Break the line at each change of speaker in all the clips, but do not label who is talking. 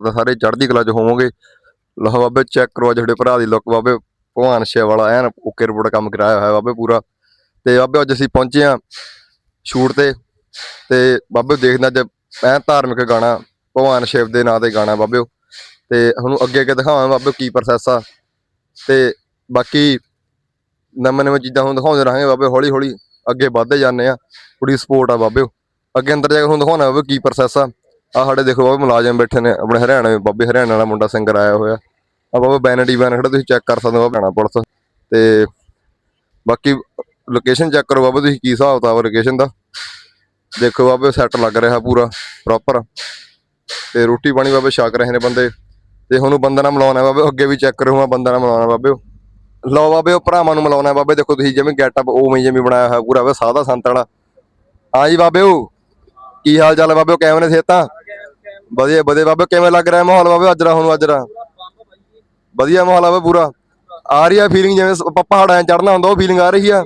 ਤਾਂ ਸਾਰੇ ਚੜ੍ਹਦੀ ਕਲਾ ਚ ਹੋਵੋਗੇ। ਲਓ ਬਾਬੇ ਚੈੱਕ ਕਰੋ ਅੱਜ ਤੁਹਾਡੇ ਭਰਾ ਦੀ ਲੁੱਕ ਬਾਬੇ। ਭਗਵਾਨ ਸ਼ਿਵ ਵਾਲਾ, ਐਨ ਓਕੇ ਰਿਪੋਰਟ ਕੰਮ ਕਰਾਇਆ ਹੋਇਆ ਬਾਬੇ ਪੂਰਾ। ਤੇ ਬਾਬੇ ਅੱਜ ਅਸੀਂ ਪਹੁੰਚੇ ਆ ਸ਼ੂਟ ਤੇ। ਤੇ ਬਾਬੇ ਦੇਖਦੇ ਅੱਜ ਐਨ ਧਾਰਮਿਕ ਗਾਣਾ, ਭਗਵਾਨ ਸ਼ਿਵ ਦੇ ਨਾਂ ਤੇ ਗਾਣਾ ਬਾਬਿਓ ਤੇ ਤੁਹਾਨੂੰ ਅੱਗੇ ਅੱਗੇ ਦਿਖਾਵਾਂ ਬਾਬੇ ਕੀ ਪ੍ਰੋਸੈਸ ਆ। ਤੇ ਬਾਕੀ ਨਵੇਂ ਨਵੇਂ ਚੀਜ਼ਾਂ ਹੁਣ ਦਿਖਾਉਂਦੇ ਰਹਾਂਗੇ ਬਾਬੇ, ਹੌਲੀ ਹੌਲੀ ਅੱਗੇ ਵੱਧਦੇ ਜਾਂਦੇ ਆ। ਪੂਰੀ ਸਪੋਰਟ ਆ ਬਾਬਿਓ ਅੱਗੇ ਅੰਦਰ ਜਾ ਕੇ ਹੁਣ ਦਿਖਾਉਣਾ ਬਾਬੇ ਕੀ ਪ੍ਰੋਸੈਸ ਆ। ਆ ਸਾਡੇ ਦੇਖੋ ਬਾਬੇ ਮੁਲਾਜ਼ਮ ਬੈਠੇ ਨੇ, ਆਪਣੇ ਹਰਿਆਣੇ ਬਾਬੇ, ਹਰਿਆਣੇ ਵਾਲਾ ਮੁੰਡਾ ਸਿੰਗਰ ਆਇਆ ਹੋਇਆ। ਆ ਬਾਬੇ ਬੈਨਡੀ ਬੈਨ ਖੜਾ, ਤੁਸੀਂ ਚੈੱਕ ਕਰ ਸਕਦੇ ਹੋ ਭੈਣਾ ਪੁਲਿਸ। ਤੇ ਬਾਕੀ ਲੋਕੇਸ਼ਨ ਚੈੱਕ ਕਰੋ ਬਾਬੇ, ਤੁਸੀਂ ਕੀ ਹਿਸਾਬ ਕਿਤਾਬ ਲੋਕੇਸ਼ਨ ਦਾ। ਦੇਖੋ ਬਾਬੇ ਸੈੱਟ ਲੱਗ ਰਿਹਾ ਪੂਰਾ ਪ੍ਰੋਪਰ ਤੇ ਰੋਟੀ ਪਾਣੀ ਬਾਬੇ ਛਕ ਰਹੇ ਨੇ ਬੰਦੇ। ਤੇ ਹੁਣ ਬੰਦਾ ਨਾਲ ਮਿਲਾਉਣਾ ਬਾਬੇ, ਅੱਗੇ ਵੀ ਚੈੱਕ ਕਰੋ ਬੰਦਾ ਨਾਲ ਮਿਲਾਉਣਾ ਬਾਬੇ। ਲਓ ਬਾਬੇ, ਉਹ ਭਰਾਵਾਂ ਨੂੰ ਮਿਲਾਉਣਾ ਬਾਬੇ। ਦੇਖੋ ਤੁਸੀਂ ਜਿਵੇਂ ਗੈਟਅਪ ਉਵੇਂ ਜਿਵੇਂ ਬਣਾਇਆ ਹੋਇਆ ਪੂਰਾ ਵੇ ਸਾਦਾ ਸੰਤ ਵਾਲਾ। ਹਾਂ ਜੀ ਬਾਬੇ, ਉਹ ਕੀ ਹਾਲ ਚਾਲ ਹੈ ਬਾਬੇ ਕਿਵੇਂ ਨੇ ਸਿਹਤਾਂ? ਵਧੀਆ ਵਧੀਆ ਬਾਬੇ, ਕਿਵੇਂ ਲੱਗ ਰਿਹਾ ਮਾਹੌਲ ਬਾਬੇ ਅੱਜ ਦਾ ਹੁਣ, ਅੱਜ ਦਾ? ਵਧੀਆ ਮਾਹੌਲ ਆ ਬਾਬੇ ਪੂਰਾ। ਆ ਰਹੀ ਆ ਫੀਲਿੰਗ ਜਿਵੇਂ ਸ- ਪਹਾੜਾਂ ਚੜਨਾ ਹੁੰਦਾ, ਉਹ ਫੀਲਿੰਗ ਆ ਰਹੀ ਆ।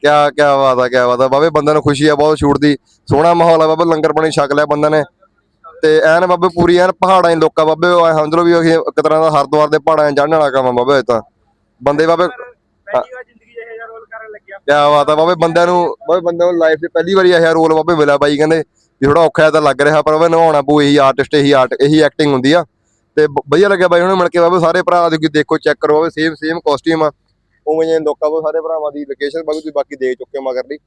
ਕਿਆ ਕਿਆ ਬਾਤ ਆ, ਕਿਆ ਬਾਤ ਆ। ਬਾਬੇ ਬੰਦੇ ਨੂੰ ਖੁਸ਼ੀ ਆ, ਬਹੁਤ ਛੂਟ ਦੀ। ਸੋਹਣਾ ਮਾਹੌਲ ਆ ਬਾਬੇ, ਲੰਗਰ ਪਾਣੀ ਛਕ ਲਿਆ ਬੰਦੇ ਨੇ। ਤੇ ਐਨ ਬਾਬੇ ਪੂਰੀ ਐਨ ਪਹਾੜਾਂ 'ਚ ਲੋਕਾਂ ਬਾਬੇ, ਉਹ ਸਮਝ ਲਓ ਵੀ ਅਸੀਂ ਇੱਕ ਤਰ੍ਹਾਂ ਦਾ ਹਰਦੁਆਰ ਦੇ ਪਹਾੜਾਂ 'ਚ ਚੜ੍ਹਨ ਵਾਲਾ ਕੰਮ ਆ ਬਾਬੇ ਇਹ ਤਾਂ। ਬੰਦੇ ਬਾਬੇ
ਪਹਿਲੀ ਵਾਰ ਜ਼ਿੰਦਗੀ 'ਚ ਇਹ ਜਿਹਾ ਰੋਲ ਕਰਨ ਲੱਗਿਆ
ਕਿਆ ਬਾਤ ਆ, ਬਾਬੇ ਬੰਦਿਆਂ ਨੂੰ, ਬਾਬੇ ਬੰਦਿਆਂ ਨੂੰ ਲਾਈਫ 'ਚ ਪਹਿਲੀ ਵਾਰੀ ਇਹ ਰੋਲ ਬਾਬੇ ਮਿਲਿਆ ਬਾਈ, ਕਹਿੰਦੇ ਵੀ ਥੋੜਾ ਔਖਾ ਤਾਂ ਲੱਗ ਰਿਹਾ, ਪਰ ਬਾਬੇ ਨਿਭਾਉਣਾ ਪਊ, ਇਹੀ ਆਰਟਿਸਟ ਇਹੀ ਆਰਟ ਇਹੀ ਐਕਟਿੰਗ ਹੁੰਦੀ ਆ। ਤੇ ਵਧੀਆ ਲੱਗਿਆ ਬਾਈ, ਉਹਨੇ ਮਿਲ ਕੇ ਬਾਬੇ ਸਾਰੇ ਭਰਾ ਦੇ ਦੇਖੋ ਚੈੱਕ ਕਰੋ, ਬਾਬੇ ਸੇਮ ਸੇਮ ਕਾਸਟਿਊਮ ਆ। ਉਵੇਂ ਜਿਹੇ ਲੋਕਾਂ ਕੋਲ ਸਾਰੇ ਭਰਾਵਾਂ ਦੀ ਲੋਕੇਸ਼ਨ ਬਾਬੇ ਤੁਸੀਂ ਬਾਕੀ ਦੇਖ ਚੁੱਕੇ ਹੋ ਮਗਰ ਲਈ।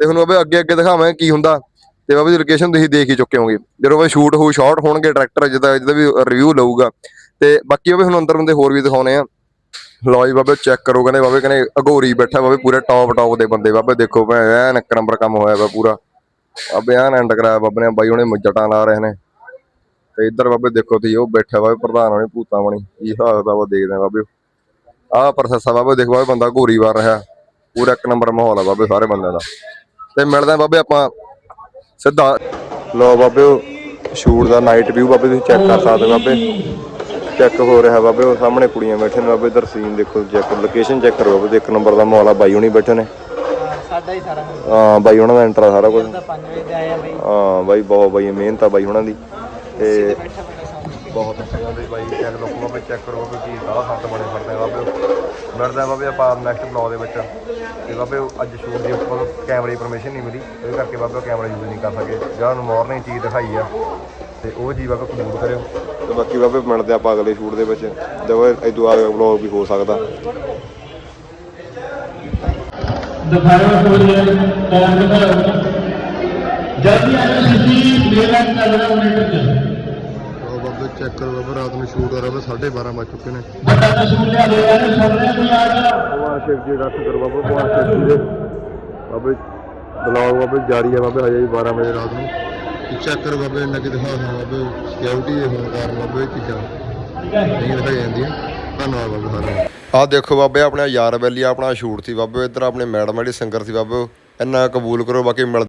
ਤੇ ਹੁਣ ਬਾਬੇ ਅੱਗੇ ਅੱਗੇ ਦਿਖਾਵਾਂਗੇ ਕੀ ਹੁੰਦਾ। ਤੇ ਬਾਬੇ ਦੀ ਲੋਕੇਸ਼ਨ ਤੁਸੀਂ ਦੇਖ ਹੀ ਚੁੱਕੇ ਹੋਗੇ। ਜਦੋਂ ਬਾਬੇ ਸ਼ੂਟ ਹੋਊ ਸ਼ਾਰਟ ਹੋਣਗੇ ਡਾਇਰੈਕਟਰ ਜਿਹਦਾ ਜਿਹਦਾ ਵੀ ਰਿਵਿਊ ਲਊਗਾ। ਤੇ ਬਾਕੀ ਬਾਬੇ ਹੁਣ ਅੰਦਰ ਬੰਦੇ ਹੋਰ ਵੀ ਦਿਖਾਉਣੇ ਆ। ਲਓ ਜੀ ਬਾਬੇ ਚੈੱਕ ਕਰੋ ਕਹਿੰਦੇ ਬਾਬੇ, ਕਹਿੰਦੇ ਅਗੋਰੀ ਬੈਠਾ ਬਾਬੇ, ਪੂਰੇ ਟੌਪ ਟੌਪ ਦੇ ਬੰਦੇ ਬਾਬੇ, ਦੇਖੋ ਭੈ ਐਨ ਇੱਕ ਨੰਬਰ ਕੰਮ ਹੋਇਆ ਵਾ ਪੂਰਾ। ਬਾਬੇ, ਐਨ ਐਂਡ ਕਰਾਇਆ ਬਾਬੇ ਨੇ, ਬਾਈ ਉਹਨੇ ਜਟਾਂ ਲਾ ਰਹੇ ਨੇ। ਤੇ ਇੱਧਰ ਬਾਬੇ ਦੇਖੋ ਤੁਸੀਂ, ਉਹ ਬੈਠਾ ਬਾਬੇ, ਪ੍ਰਧਾਨ ਹੋਣੀ, ਭੂਤਾਂ ਬਣੀ ਕੀ ਹਿਸਾਬ ਦਾ ਉਹ ਦੇਖਦੇ ਆ ਬਾਬੇ। ਆਹ ਪ੍ਰੋਸੈਸ ਆ ਬਾਬੇ, ਦੇਖੋ ਬਾਬੇ, ਬੰਦਾ ਘੋਰੀ ਵਾਰ ਰਿਹਾ। ਪੂਰਾ ਇੱਕ ਨੰਬਰ ਮਾਹੌਲ ਆ ਬਾਬੇ, ਸਾਰੇ ਬੰਦਿਆਂ ਦਾ। ਤੇ ਮਿਲਦੇ ਆ ਬਾਬੇ ਆਪਾਂ ਸਿੱਧਾ। ਲੋ ਬਾਬੇ ਸ਼ੂਟ ਦਾ ਨਾਈਟ ਵਿਊ ਬਾਬੇ, ਤੁਸੀਂ ਚੈੱਕ ਕਰ ਸਕਦੇ ਬਾਬੇ। ਚੈੱਕ ਹੋ ਰਿਹਾ ਬਾਬੇ ਉਹ ਸਾਹਮਣੇ ਕੁੜੀਆਂ ਬੈਠੇ ਨੇ ਬਾਬੇ ਇਧਰ ਸੀਨ ਦੇਖੋ ਚੈੱਕ ਲੋਕੇਸ਼ਨ ਚੈੱਕ ਕਰੋ ਬਾਬੇ ਇੱਕ ਨੰਬਰ ਦਾ ਮਾਹੌਲ ਆ ਬਾਈ ਹੁਣੀ ਬੈਠੇ ਨੇ।
ਸਾਡਾ ਹੀ ਸਾਰਾ
ਹਾਂ ਬਾਈ ਉਹਨਾਂ ਦਾ ਐਂਟਰ ਸਾਰਾ ਕੁਝ
ਤਾਂ 5 ਵਜੇ ਦੇ ਆਇਆ ਬਈ।
ਹਾਂ ਬਾਈ ਬਹੁਤ ਬਾਈ ਮਿਹਨਤ ਆ ਬਾਈ ਉਹਨਾਂ ਦੀ। ਤੇ ਬਹੁਤ ਅੱਛਾ ਬਾਈ ਬਾਈ ਚੈੱਕ ਲੋ ਬਾਬੇ ਚੈੱਕ ਕਰੋ ਬਾਬੇ ਕੀ ਸਾਰਾ ਹੱਥ ਬਣੇ ਫਿਰਦੇ ਆ ਬਾਬੇ। ਮਿਲਦੇ ਬਾਬੇ ਆਪਾਂ ਨੈਕਸਟ ਬਲੌਗ ਦੇ ਵਿੱਚ। ਤੇ ਬਾਬੇ ਅੱਜ ਸ਼ੂਟ ਦੀ ਉੱਪਰ ਕੈਮਰੇ ਦੀ ਪਰਮਿਸ਼ਨ ਨਹੀਂ ਮਿਲੀ। ਉਹਦੇ ਕਰਕੇ ਬਾਬੇ ਕੈਮਰਾ ਯੂਜ਼ ਨਹੀਂ ਕਰ ਸਕੇ। ਜਿਹੜਾ ਨੂੰ ਮਾਰਨਿੰਗ ਚੀਜ਼ ਦਿਖਾਈ ਆ। ਤੇ ਉਹ ਜੀ ਬਾਬੇ ਕਬੂਲ ਕਰਿਓ। ਤੇ ਬਾਕੀ ਬਾਬੇ ਮਿਲਦੇ ਆਪਾਂ ਅਗਲੇ ਸ਼ੂਟ ਦੇ ਵਿੱਚ। ਜਦੋਂ ਇਦੋਂ ਆ ਬਲੌਗ ਵੀ ਹੋ ਸਕਦਾ।
ਦਿਖਾਇਆ ਹੋ ਰਿਹਾ ਟਾਈਮ ਦਿਖਾਇਆ ਜਲਦੀ ਆ ਜਾਓ ਸਿੱਧੀ ਪਲੇਬੈਕ ਚੱਲ ਰਿਹਾ ਮੋਨੀਟਰ 'ਚ
ਉਹ ਬਾਬੇ ਚੈੱਕ ਕਰੋ ਬਾਬੇ ਰਾਤ ਨੂੰ ਸ਼ੂਟ ਹੋ ਰਿਹਾ ਵਾ 12:30 ਵੱਜ ਚੁੱਕੇ ਨੇ।
ਵੱਡਾ ਤਸਵੀਰ ਲਿਆ ਦੇ ਯਾਰ ਸੁਣ ਰਿਹਾ ਕੋਈ ਆ ਗਿਆ
ਭਗਵਾਨ ਸ਼ਿਵ ਜੀ ਦਾ ਸ਼ੁਕਰ ਬਾਬਾ ਭਗਵਾਨ ਸ਼ਿਵ ਜੀ ਦੇ। ਬਾਬੇ ਬਲੌਗ ਬਾਬੇ ਜਾਰੀ ਹੈ ਬਾਬੇ ਹਜੇ ਵੀ 12 ਵਜੇ ਰਾਤ ਨੂੰ। ਚੈੱਕ ਕਰੋ ਬਾਬੇ, ਇੰਨਾ ਕਿ ਦਿਖਾ ਬਾਬੇ ਸਿਕਿਉਰਿਟੀ ਦੇ ਹੋਣ ਕਾਰਨ ਬਾਬੇ, ਇਹ ਚੀਜ਼ਾਂ ਨਹੀਂ ਦਿਖਾਈ ਜਾਂਦੀਆਂ। ਧੰਨਵਾਦ ਬਾਬੇ ਸਾਰਿਆਂ ਦਾ। ਆਹ ਦੇਖੋ ਬਾਬੇ, ਆਪਣਾ ਯਾਰ ਵੈਲੀ ਆਪਣਾ ਸ਼ੂਟ ਸੀ ਬਾਬੇ, ਇੱਧਰ ਆਪਣੇ ਮੈਡਮ, ਜਿਹੜੀ ਸਿੰਗਰ ਸੀ ਬਾਬੇ ਇੰਨਾ ਕਬੂਲ ਕਰੋ, ਬਾਕੀ ਮਿਲ